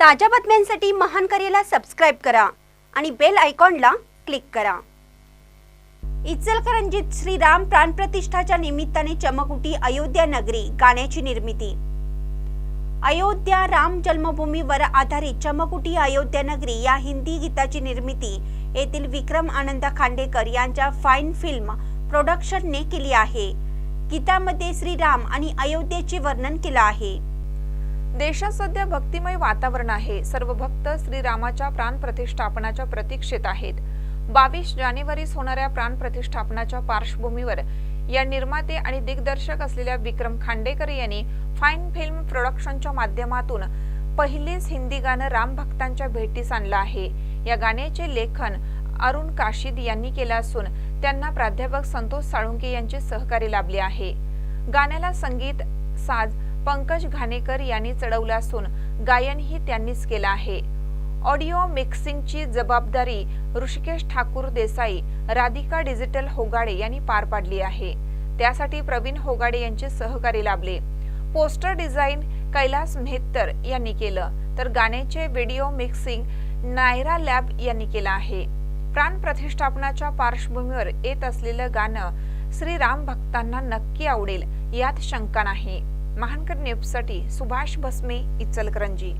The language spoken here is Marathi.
ताज्या बातम्यांसाठी महान करेला सबस्क्राईब करा आणि बेल आयकॉनला क्लिक करा. इचलकरंजीत श्रीराम प्राणप्रतिष्ठाच्या निमित्ताने चमकुटी अयोध्या नगरी गाण्याची निर्मिती. अयोध्या राम जन्मभूमीवर आधारित चमकुटी अयोध्या नगरी या हिंदी गीताची निर्मिती येथील विक्रम आनंद खांडेकर यांच्या फाईन फिल्म प्रोडक्शनने केली आहे. गीतामध्ये श्रीराम आणि अयोध्येचे वर्णन केलं आहे. देशात सध्या भक्तिमय वातावरण आहे. सर्व भक्त श्रीरामाच्या प्राण प्रतिष्ठापनाच्या प्रतीक्षेत आहेत. बावीस जानेवारीस होणाऱ्या प्राण प्रतिष्ठापनाच्या पार्श्वभूमीवर या निर्माते आणि दिग्दर्शक असलेल्या विक्रम खांडेकर यांनी फाईन फिल्म प्रोडक्शनच्या माध्यमातून पहिलेच हिंदी गाणं राम भक्तांच्या भेटीस आणलं आहे. या गाण्याचे लेखन अरुण काशीद यांनी केलं असून त्यांना प्राध्यापक संतोष साळुंके यांचे सहकार्य लाभले आहे. गाण्याला संगीत साज पंकज घाणेकर यांनी चढवलं असून गायनही त्यांनीच केलं आहे. ऑडिओ मिक्सिंगची जबाबदारी ऋषिकेश ठाकूर देसाई राधिका डिजिटल होगाडे यांनी पार पाडली आहे. त्यासाठी प्रवीण होगाडे यांचे सहकारी लाभले. पोस्टर डिझाईन कैलास मेहत्तर यांनी केलं तर गाण्याचे व्हिडिओ मिक्सिंग नायरा लॅब यांनी केलं आहे. प्राण प्रतिष्ठापनाच्या पार्श्वभूमीवर येत असलेलं गाणं श्रीराम भक्तांना नक्की आवडेल यात शंका नाही. महानकर न्यूजसाठी सुभाष भस्मे इचलकरंजी.